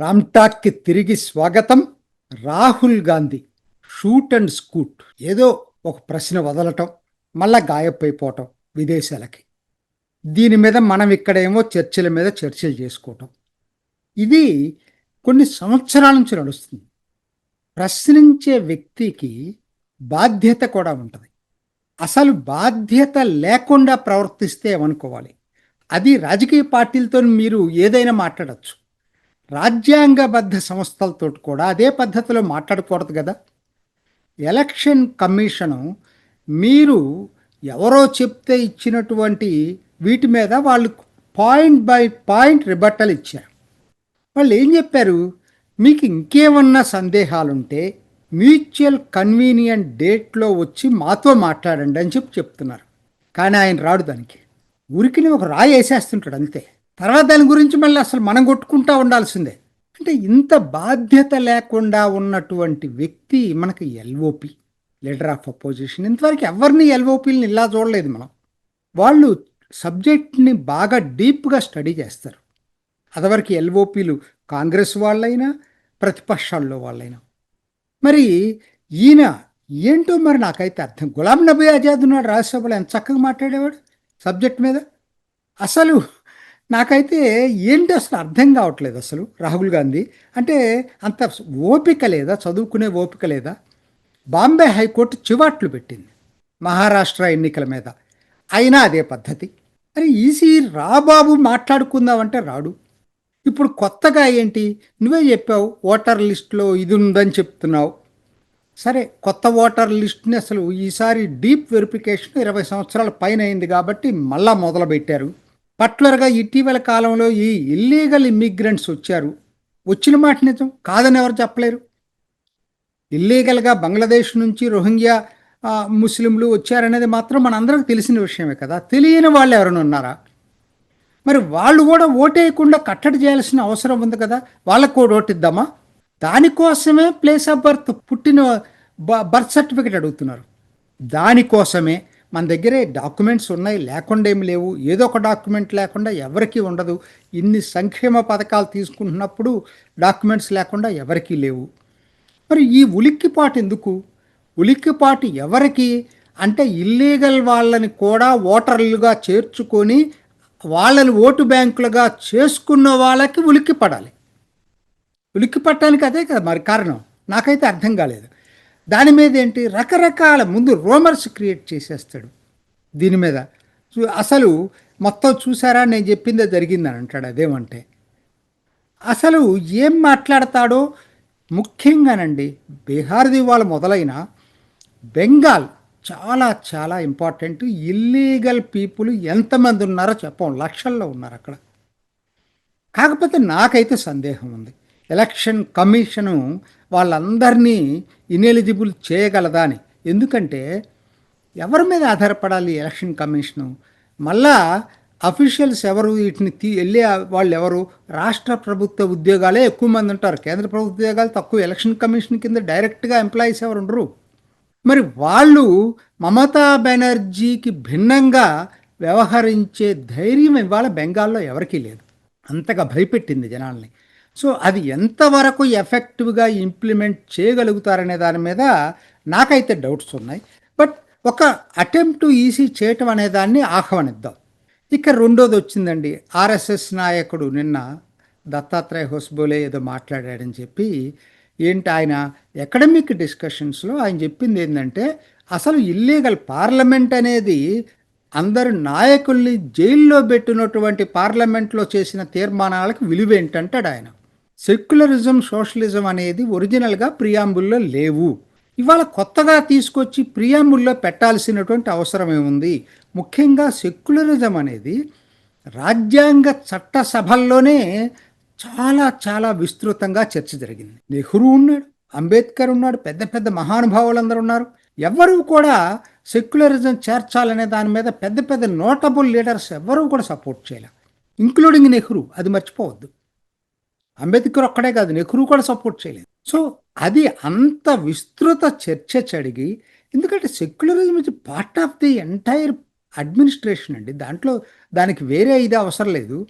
రామ్టాక్కి తిరిగి స్వాగతం Rahul Gandhi. Shoot and scoot. ఏదో ఒక ప్రశ్న వదలటం మళ్ళా గాయపైపోవటం విదేశాలకి. దీని మీద మనం ఇక్కడేమో చర్చల మీద చర్చలు చేసుకోవటం. ఇది కొన్ని సంవత్సరాల నుంచి నడుస్తుంది. ప్రశ్నించే వ్యక్తికి బాధ్యత కూడా ఉంటుంది. అసలు బాధ్యత లేకుండా ప్రవర్తిస్తే ఏమనుకోవాలి? అది రాజకీయ పార్టీలతో మీరు ఏదైనా మాట్లాడచ్చు. రాజ్యాంగబద్ధ సంస్థలతో కూడా అదే పద్ధతిలో మాట్లాడకూడదు కదా. ఎలక్షన్ కమిషను మీరు ఎవరో చెప్తే ఇచ్చినటువంటి వీటి మీద వాళ్ళు పాయింట్ బై పాయింట్ రిబట్టలు ఇచ్చారు. వాళ్ళు ఏం చెప్పారు? మీకు ఇంకేమన్నా సందేహాలుంటే మ్యూచువల్ కన్వీనియంట్ డేట్లో వచ్చి మాతో మాట్లాడండి అని చెప్పి చెప్తున్నారు. కానీ ఆయన రాడు దానికి. ఉరికిని ఒక రాయి వేసేస్తుంటాడు అంతే. తర్వాత దాని గురించి మళ్ళీ అసలు మనం కొట్టుకుంటా ఉండాల్సిందే. అంటే ఇంత బాధ్యత లేకుండా ఉన్నటువంటి వ్యక్తి మనకి ఎల్ఓపి లీడర్ ఆఫ్ అపోజిషన్ ఇంతవరకు ఎవరిని ఎల్ఓపీలని ఇలా చూడలేదు మనం. వాళ్ళు సబ్జెక్ట్ని బాగా డీప్గా స్టడీ చేస్తారు. అదివరకు ఎల్ఓపీలు కాంగ్రెస్ వాళ్ళైనా ప్రతిపక్షాల్లో వాళ్ళైనా. మరి ఈయన ఏంటో మరి నాకైతే అర్థం గులాం నబీ ఆజాద్ ఉన్నాడు రాజ్యసభలో ఎంత చక్కగా మాట్లాడేవాడు సబ్జెక్ట్ మీద? అసలు నాకైతే ఏంటి అసలు అర్థం కావట్లేదు అసలు రాహుల్ గాంధీ. అంటే అంత ఓపిక లేదా? చదువుకునే ఓపిక లేదా? బాంబే హైకోర్టు చివాట్లు పెట్టింది మహారాష్ట్ర ఎన్నికల మీద. అయినా అదే పద్ధతి. అరే ఈసీ రాబాబు మాట్లాడుకుందామంటే రాడు. ఇప్పుడు కొత్తగా ఏంటి? నువ్వే చెప్పావు ఓటర్ లిస్టులో ఇది ఉందని చెప్తున్నావు. సరే కొత్త ఓటర్ లిస్ట్ని అసలు ఈసారి డీప్ వెరిఫికేషన్ ఇరవై సంవత్సరాల పైన అయింది కాబట్టి మళ్ళా మొదలుపెట్టారు. పర్టికులర్గా ఇటీవల కాలంలో ఈ ఇల్లీగల్ ఇమ్మిగ్రెంట్స్ వచ్చారు. వచ్చిన మాట నిజం కాదని ఎవరు చెప్పలేరు. ఇల్లీగల్గా బంగ్లాదేశ్ నుంచి రోహింగ్యా ముస్లింలు వచ్చారనేది మాత్రం మనందరికి తెలిసిన విషయమే కదా. తెలియని వాళ్ళు ఎవరైనా ఉన్నారా? మరి వాళ్ళు కూడా ఓటేయకుండా కట్టడి చేయాల్సిన అవసరం ఉంది కదా. వాళ్ళకు కూడా ఓటిద్దామా దానికోసమే ప్లేస్ ఆఫ్ బర్త్ పుట్టిన బర్త్ సర్టిఫికేట్ అడుగుతున్నారు. దానికోసమే మన దగ్గరే డాక్యుమెంట్స్ ఉన్నాయి లేకుండా ఏమి లేవు. ఏదో ఒక డాక్యుమెంట్ లేకుండా ఎవరికీ ఉండదు. ఇన్ని సంక్షేమ పథకాలు తీసుకుంటున్నప్పుడు డాక్యుమెంట్స్ లేకుండా ఎవరికీ లేవు. మరి ఈ ఉలిక్కిపాటు ఎందుకు? ఉలిక్కిపాటు ఎవరికి? అంటే ఇల్లీగల్ వాళ్ళని కూడా ఓటర్లుగా చేర్చుకొని వాళ్ళని ఓటు బ్యాంకులుగా చేసుకున్న వాళ్ళకి ఉలిక్కి పడాలి ఉలిక్కి పట్టడానికి అదే కదా మరి కారణం. నాకైతే అర్థం కాలేదు. దాని మీద ఏంటి? రకరకాల ముందు రోమర్స్ క్రియేట్ చేసేస్తాడు. దీని మీద. అసలు మొత్తం చూసారా? నేను చెప్పిందే జరిగిందని అంటాడు అదేమంటే. అసలు ఏం మాట్లాడతాడో? ముఖ్యంగానండి బీహార్ది వాళ్ళు మొదలైన బెంగాల్ చాలా చాలా ఇంపార్టెంట్. ఇల్లీగల్ పీపుల్ ఎంతమంది ఉన్నారో చెప్పం. లక్షల్లో ఉన్నారు అక్కడ కాకపోతే నాకైతే సందేహం ఉంది. ఎలక్షన్ కమిషను వాళ్ళందరినీ ఇనెలిజిబుల్ చేయగలదా అని. ఎందుకంటే ఎవరి మీద ఆధారపడాలి ఎలక్షన్ కమిషను? మళ్ళా అఫీషియల్స్ ఎవరు? వీటిని తీ వెళ్ళే వాళ్ళు ఎవరు రాష్ట్ర ప్రభుత్వ ఉద్యోగాలే ఎక్కువ మంది ఉంటారు. కేంద్ర ప్రభుత్వ ఉద్యోగాలు తక్కువ. ఎలక్షన్ కమిషన్ కింద డైరెక్ట్గా ఎంప్లాయీస్ ఎవరు ఉండరు మరి వాళ్ళు మమతా బెనర్జీకి భిన్నంగా వ్యవహరించే ధైర్యం ఇవాళ బెంగాల్లో ఎవరికీ లేదు. అంతగా భయపెట్టింది జనాల్ని. సో అది ఎంతవరకు ఎఫెక్టివ్గా ఇంప్లిమెంట్ చేయగలుగుతారనే దాని మీద నాకైతే డౌట్స్ ఉన్నాయి. బట్ ఒక అటెంప్ట్ ఈసీ చేయటం అనే దాన్ని ఆహ్వానిద్దాం. ఇక రెండోది వచ్చిందండి. ఆర్ఎస్ఎస్ నాయకుడు నిన్న దత్తాత్రేయ హోస్బోలే ఏదో మాట్లాడాడని చెప్పి ఏంటి ఆయన ఎకడమిక్ డిస్కషన్స్లో ఆయన చెప్పింది ఏంటంటే అసలు ఇల్లీగల్ పార్లమెంట్ అనేది అందరు నాయకుల్ని జైల్లో పెట్టినటువంటి పార్లమెంట్లో చేసిన తీర్మానాలకు విలువ ఏంటంటాడు ఆయన. సెక్యులరిజం సోషలిజం అనేది ఒరిజినల్గా ప్రియాంబుల్లో లేవు. ఇవాళ కొత్తగా తీసుకొచ్చి ప్రియాంబుల్లో పెట్టాల్సినటువంటి అవసరం ఏముంది? ముఖ్యంగా సెక్యులరిజం అనేది రాజ్యాంగ చట్టసభల్లోనే చాలా చాలా విస్తృతంగా చర్చ జరిగింది. నెహ్రూ ఉన్నాడు అంబేద్కర్ ఉన్నాడు పెద్ద పెద్ద మహానుభావులందరూ ఉన్నారు. ఎవ్వరూ కూడా సెక్యులరిజం చేర్చాలనే దాని మీద పెద్ద పెద్ద నోటబుల్ లీడర్స్ ఎవ్వరూ కూడా సపోర్ట్ చేయలే. ఇంక్లూడింగ్ నెహ్రూ అది మర్చిపోవద్దు. అంబేద్కర్ ఒక్కడే కాదు నెహ్రూ కూడా సపోర్ట్ చేయలేదు. సో అది అంత విస్తృత చర్చ చడిగి ఎందుకంటే secularism is part of the entire administration అండి. దాంట్లో దానికి వేరే ఇది అవసరం లేదు.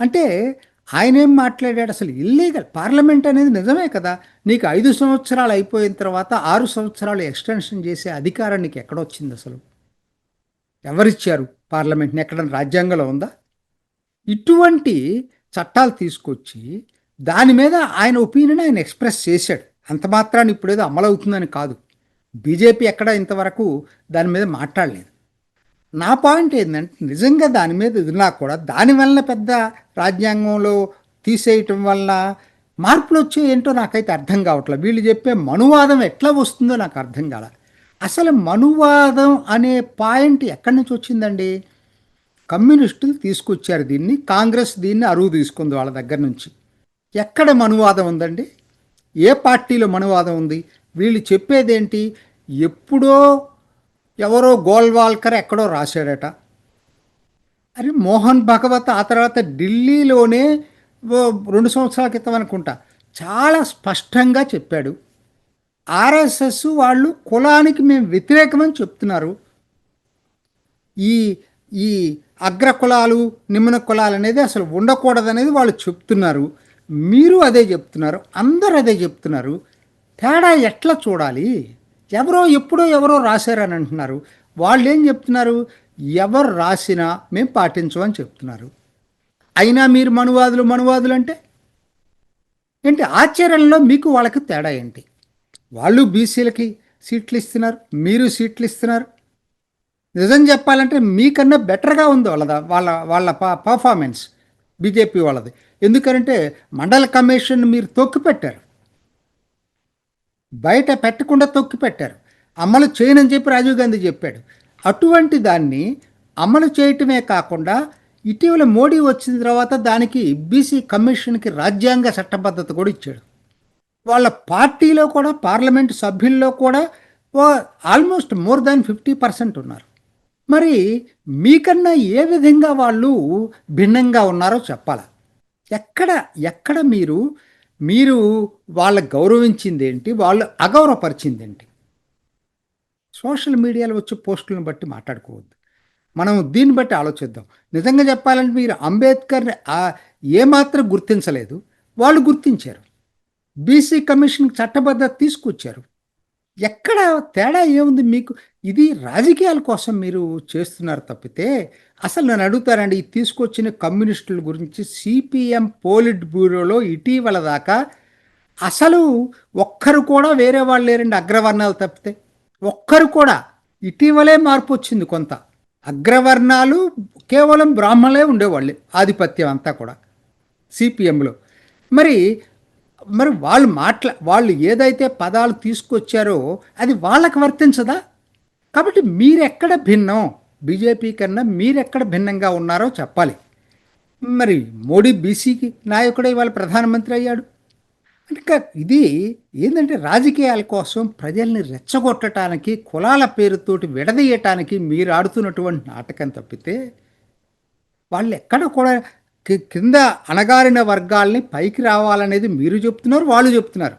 అంటే ఆయన ఏం మాట్లాడాడు అసలు ఇల్లీగల్ పార్లమెంట్ అనేది నిజమే కదా. నీకు ఐదు సంవత్సరాలు అయిపోయిన తర్వాత ఆరు సంవత్సరాలు ఎక్స్టెన్షన్ చేసే అధికారం నీకు ఎక్కడొచ్చింది అసలు? ఎవరిచ్చారు? పార్లమెంట్ని ఎక్కడ రాజ్యాంగంలో ఉందా? ఇటువంటి చట్టాలు తీసుకొచ్చి దాని మీద ఆయన ఒపీనియన్ ఆయన ఎక్స్ప్రెస్ చేశాడు. అంత మాత్రాన్ని ఇప్పుడేదో అమలవుతుందని కాదు. బీజేపీ ఎక్కడ ఇంతవరకు దాని మీద మాట్లాడలేదు. నా పాయింట్ ఏంటంటే నిజంగా దాని మీద ఇదినా కూడా దానివల్ల పెద్ద రాజ్యాంగంలో తీసేయటం వల్ల మార్పులు వచ్చే ఏంటో నాకైతే అర్థం కావట్లేదు. వీళ్ళు చెప్పే మనువాదం ఎట్లా వస్తుందో నాకు అర్థం కాల. అసలు మనువాదం అనే పాయింట్ ఎక్కడి నుంచి వచ్చిందండి? కమ్యూనిస్టులు తీసుకొచ్చారు దీన్ని కాంగ్రెస్ దీన్ని అరువు తీసుకుంది వాళ్ళ దగ్గర నుంచి. ఎక్కడ మనువాదం ఉందండి? ఏ పార్టీలో మనువాదం ఉంది? వీళ్ళు చెప్పేదేంటి? ఎప్పుడో ఎవరో గోల్వాల్కర్ ఎక్కడో రాశాడట. అరే మోహన్ భగవత్ ఆ తర్వాత ఢిల్లీలోనే రెండు సంవత్సరాల క్రితం అనుకుంటా చాలా స్పష్టంగా చెప్పాడు. ఆర్ఎస్ఎస్ వాళ్ళు కులానికి మేము వ్యతిరేకమని చెప్తున్నారు. ఈ ఈ అగ్ర కులాలు నిమ్మన కులాలు అనేది అసలు ఉండకూడదనేది వాళ్ళు చెప్తున్నారు. మీరు అదే చెప్తున్నారు అందరూ అదే చెప్తున్నారు. తేడా ఎట్లా చూడాలి? ఎవరో ఎప్పుడో ఎవరో రాశారని అంటున్నారు. వాళ్ళు ఏం చెప్తున్నారు? ఎవరు రాసినా మేము పాటించమని చెప్తున్నారు. అయినా మీరు మనువాదులు మనువాదులు అంటే? ఏంటి? ఆచరణలో మీకు వాళ్ళకి తేడా ఏంటి? వాళ్ళు బీసీలకి సీట్లు ఇస్తున్నారు మీరు సీట్లు ఇస్తున్నారు. నిజం చెప్పాలంటే మీకన్నా బెటర్గా ఉంది వాళ్ళ వాళ్ళ వాళ్ళ పర్ఫార్మెన్స్ బీజేపీ వాళ్ళది. ఎందుకంటే మండల కమిషన్ మీరు తొక్కి పెట్టారు. బయట పెట్టకుండా తొక్కి పెట్టారు. అమలు చేయనని చెప్పి రాజీవ్ గాంధీ చెప్పాడు. అటువంటి దాన్ని అమలు చేయటమే కాకుండా ఇటీవల మోడీ వచ్చిన తర్వాత దానికి బీసీ కమిషన్కి రాజ్యాంగ చట్టబద్ధత కూడా ఇచ్చాడు. వాళ్ళ పార్టీలో కూడా పార్లమెంట్ సభ్యుల్లో కూడా almost more than fifty percent ఉన్నారు. మరి మీకన్నా ఏ విధంగా వాళ్ళు భిన్నంగా ఉన్నారో చెప్పాల. ఎక్కడ ఎక్కడ మీరు మీరు వాళ్ళ గౌరవించింది ఏంటి వాళ్ళు అగౌరవపరిచింది ఏంటి సోషల్ మీడియాలో వచ్చే పోస్టులను బట్టి మాట్లాడుకోవద్దు. మనం దీన్ని బట్టి ఆలోచిద్దాం. నిజంగా చెప్పాలంటే మీరు అంబేద్కర్ని ఏమాత్రం గుర్తించలేదు. వాళ్ళు గుర్తించారు. బీసీ కమిషన్ చట్టబద్ధత తీసుకొచ్చారు. ఎక్కడ తేడా ఏముంది మీకు? ఇది రాజకీయాల కోసం మీరు చేస్తున్నారు తప్పితే అసలు నన్ను అడుగుతారండి ఈ తీసుకొచ్చిన కమ్యూనిస్టుల గురించి సిపిఎం పోలిట్ బ్యూరోలో ఇటీవల దాకా అసలు ఒక్కరు కూడా వేరే వాళ్ళు లేరండి అగ్రవర్ణాలు తప్పితే. ఒక్కరు కూడా. ఇటీవలే మార్పు వచ్చింది కొంత. అగ్రవర్ణాలు కేవలం బ్రాహ్మణులే ఉండేవాళ్ళు ఆధిపత్యం అంతా కూడా. సిపిఎంలో. మరి మరి వాళ్ళు మాట్లా వాళ్ళు ఏదైతే పదాలు తీసుకొచ్చారో అది వాళ్ళకి వర్తించదా? కాబట్టి మీరెక్కడ భిన్నం? బీజేపీ కన్నా మీరెక్కడ భిన్నంగా ఉన్నారో చెప్పాలి. మరి మోడీ బీసీకి నాయకుడే ఇవాళ ప్రధానమంత్రి అయ్యాడు. అంటే ఇది ఏంటంటే రాజకీయాల కోసం ప్రజల్ని రెచ్చగొట్టడానికి కులాల పేరుతోటి విడదీయటానికి మీరు ఆడుతున్నటువంటి నాటకం తప్పితే వాళ్ళు ఎక్కడ కూడా కింద అణగారిన వర్గాల్ని పైకి రావాలనేది మీరు చెప్తున్నారు వాళ్ళు చెప్తున్నారు.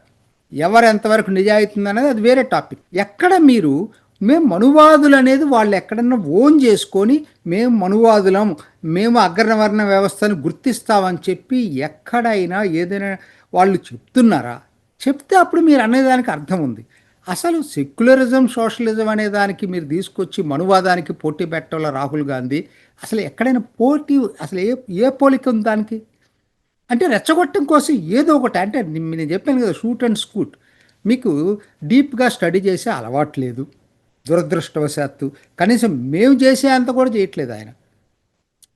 ఎవరు ఎంతవరకు నిజాయితీ అనేది అది వేరే టాపిక్. ఎక్కడ మీరు మేము మనువాదులు అనేది వాళ్ళు ఎక్కడన్నా ఓన్ చేసుకొని మేము మనువాదులం మేము అగ్రవర్ణ వ్యవస్థను గుర్తిస్తామని చెప్పి ఎక్కడైనా ఏదైనా వాళ్ళు చెప్తున్నారా? చెప్తే అప్పుడు మీరు అనేదానికి అర్థం ఉంది. అసలు సెక్యులరిజం సోషలిజం అనే దానికి మీరు తీసుకొచ్చి మనువాదానికి పోటీ పెట్టడంలో రాహుల్ గాంధీ? అసలు ఎక్కడైనా పోటీ అసలు ఏ ఏ పోలిక ఉంది దానికి? అంటే రెచ్చగొట్టడం కోసం ఏదో ఒకటి అంటే నేను చెప్పాను కదా షూట్ అండ్ స్కూట్. మీకు డీప్గా స్టడీ చేసే అలవాటు లేదు దురదృష్టవశాత్తు. కనీసం మేము చేసే అంత కూడా చేయట్లేదు ఆయన.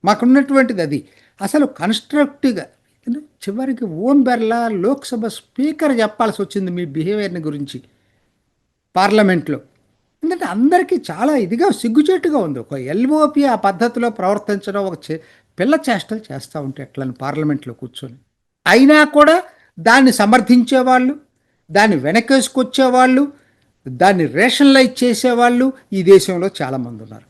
మాకున్నటువంటిది అది. అసలు కన్స్ట్రక్టివ్గా చివరికి ఓం బెర్లా లోక్సభ స్పీకర్ చెప్పాల్సి వచ్చింది మీ బిహేవియర్ని గురించి. పార్లమెంట్లో. ఎందుకంటే అందరికీ చాలా ఇదిగా సిగ్గుచేటుగా ఉంది. ఒక ఎల్ఓపి ఆ పద్ధతిలో ప్రవర్తించడం ఒక పిల్ల చేష్టలు చేస్తూ ఉంటే ఎట్లని పార్లమెంట్లో కూర్చొని. అయినా కూడా దాన్ని సమర్థించేవాళ్ళు దాన్ని వెనకేసుకొచ్చేవాళ్ళు దాన్ని రేషనలైజ్ చేసేవాళ్ళు ఈ దేశంలో చాలామంది ఉన్నారు.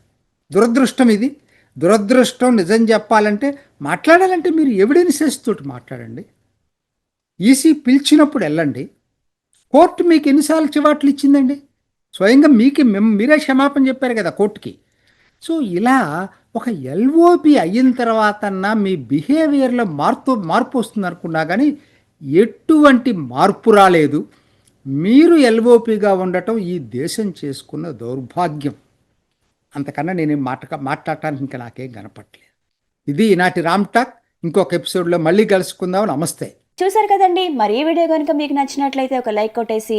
దురదృష్టం ఇది. దురదృష్టం నిజం చెప్పాలంటే మాట్లాడాలంటే మీరు ఎవిడెన్సెస్ తోటి మాట్లాడండి. ఈసీ పిలిచినప్పుడు వెళ్ళండి. కోర్టు మీకు ఎన్నిసార్లు చివాట్లు ఇచ్చిందండి? స్వయంగా మీకు మీరే క్షమాపణ చెప్పారు కదా కోర్టుకి. సో ఇలా ఒక ఎల్ఓపి అయిన తర్వాతన్నా మీ బిహేవియర్లో మార్పు మార్పు వస్తుంది అనుకున్నా కానీ ఎటువంటి మార్పు రాలేదు. మీరు ఎల్ఓపిగా ఉండటం ఈ దేశం చేసుకున్న దౌర్భాగ్యం. అంతకన్నా నేను మాట మాట్లాడటానికి ఇంకా నాకేం కనపట్లేదు ఇది ఈనాటి రామ్ టాక్. ఇంకొక ఎపిసోడ్లో మళ్ళీ కలుసుకుందాం. నమస్తే. చూసారు కదండి. మరి ఈ వీడియో కనుక మీకు నచ్చినట్లయితే ఒక లైక్ కొట్టేసి